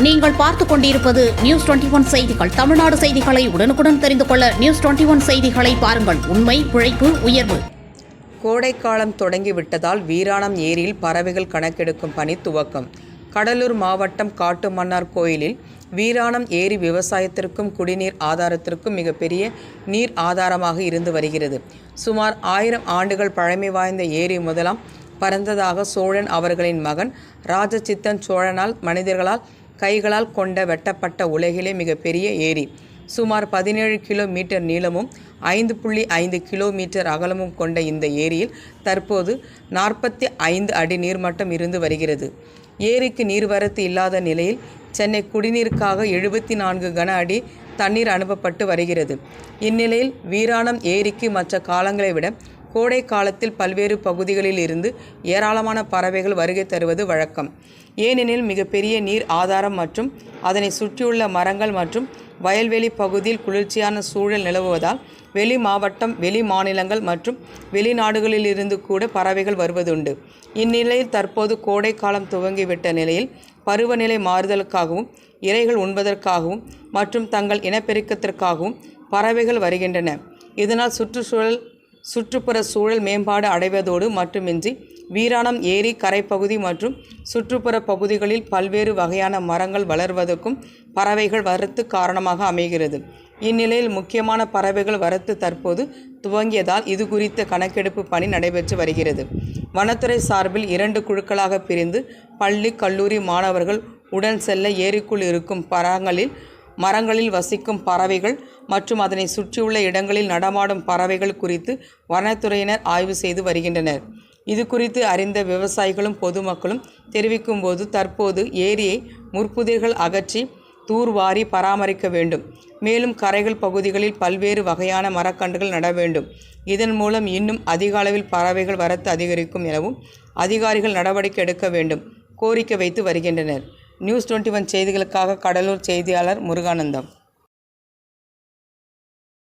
நீங்கள் பார்த்துக் கொண்டிருப்பது நியூஸ் டுவெண்டி ஒன் செய்திகள். தமிழ்நாடு செய்திகளை உடனுக்குடன் தெரிந்து கொள்ள நியூஸ் டுவெண்டி ஒன் செய்திகளை பாருங்கள். உண்மை உழைப்பு உயர்வு. கோடைக்காலம் தொடங்கிவிட்டதால் வீராணம் ஏரியில் பறவைகள் கணக்கெடுக்கும் பணி துவக்கம். கடலூர் மாவட்டம் காட்டுமன்னார் கோயிலில் வீராணம் ஏரி விவசாயத்திற்கும் குடிநீர் ஆதாரத்திற்கும் மிகப்பெரிய நீர் ஆதாரமாக இருந்து வருகிறது. சுமார் ஆயிரம் ஆண்டுகள் பழமை வாய்ந்த ஏரி முதலாம் பறந்ததாக சோழன் அவர்களின் மகன் ராஜசித்தன் சோழனால் மனிதர்களால் கைகளால் கொண்ட வெட்டப்பட்ட உலகிலே மிகப்பெரிய ஏரி. சுமார் பதினேழு கிலோமீட்டர் நீளமும் ஐந்து புள்ளி ஐந்து கிலோமீட்டர் அகலமும் கொண்ட இந்த ஏரியில் தற்போது நாற்பத்தி ஐந்து அடி நீர்மட்டம் இருந்து வருகிறது. ஏரிக்கு நீர்வரத்து இல்லாத நிலையில் சென்னை குடிநீருக்காக எழுபத்தி நான்கு கன அடி தண்ணீர் அனுப்பப்பட்டு வருகிறது. இந்நிலையில் வீராணம் ஏரிக்கு மற்ற காலங்களை விட கோடை காலத்தில் பல்வேறு பகுதிகளில் இருந்து ஏராளமான பறவைகள் வருகை தருவது வழக்கம். ஏனெனில் மிகப்பெரிய நீர் ஆதாரம் மற்றும் அதனை சுற்றியுள்ள மரங்கள் மற்றும் வயல்வெளி பகுதியில் குளிர்ச்சியான சூழல் நிலவுவதால் வெளி மாவட்டம் வெளி மாநிலங்கள் மற்றும் வெளிநாடுகளிலிருந்து கூட பறவைகள் வருவதுண்டு. இந்நிலையில் தற்போது கோடை காலம் துவங்கிவிட்ட நிலையில் பருவநிலை மாறுதலுக்காகவும் இறைகள் உண்பதற்காகவும் மற்றும் தங்கள் இனப்பெருக்கத்திற்காகவும் பறவைகள் வருகின்றன. இதனால் சுற்றுச்சூழல் சுற்றுப்புற சூழல் மேம்பாடு அடைவதோடு மட்டுமின்றி வீராணம் ஏரி கரைப்பகுதி மற்றும் சுற்றுப்புற பகுதிகளில் பல்வேறு வகையான மரங்கள் வளர்வதற்கும் பறவைகள் வரத்து காரணமாக அமைகிறது. இந்நிலையில் முக்கியமான பறவைகள் வரத்து தற்போது துவங்கியதால் இது குறித்த கணக்கெடுப்பு பணி நடைபெற்று வருகிறது. வனத்துறை சார்பில் இரண்டு குழுக்களாக பிரிந்து பள்ளி கல்லூரி மாணவர்கள் உடன் செல்ல ஏரிக்குள் இருக்கும் பரங்களில் மரங்களில் வசிக்கும் பறவைகள் மற்றும் அதனை சுற்றியுள்ள இடங்களில் நடமாடும் பறவைகள் குறித்து வனத்துறையினர் ஆய்வு செய்து வருகின்றனர். இது குறித்து அறிந்த விவசாயிகளும் பொதுமக்களும் தெரிவிக்கும்போது தற்போது ஏரியை முற்புதிர்கள் அகற்றி தூர்வாரி பராமரிக்க வேண்டும். மேலும் கரைகள் பகுதிகளில் பல்வேறு வகையான மரக்கன்றுகள் நட வேண்டும். இதன் மூலம் இன்னும் அதிக அளவில் பறவைகள் வரத்து அதிகரிக்கும் எனவும் அதிகாரிகள் நடவடிக்கை எடுக்க வேண்டும் கோரிக்கை வைத்து வருகின்றனர். நியூஸ் டுவெண்ட்டி ஒன் செய்திகளுக்காக கடலூர் செய்தியாளர் முருகானந்தம்.